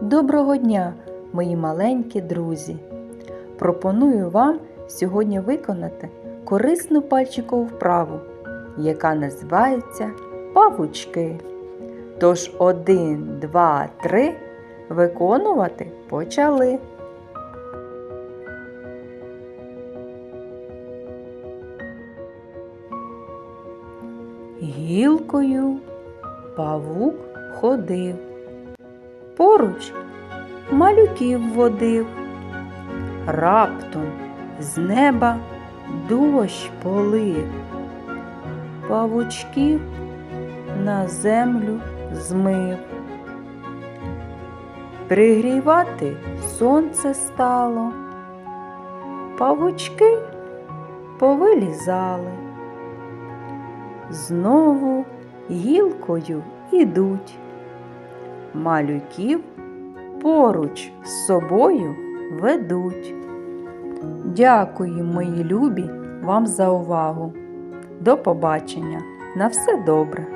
Доброго дня, мої маленькі друзі! Пропоную вам сьогодні виконати корисну пальчикову вправу, яка називається павучки. Тож один, два, три виконувати почали. Гілкою павук ходив, поруч малюків водив. Раптом з неба дощ полив, павучків на землю змив. Пригрівати сонце стало, павучки повилізали. Знову гілкою ідуть. Малюків поруч з собою ведуть. Дякую, мої любі, вам за увагу. До побачення. На все добре.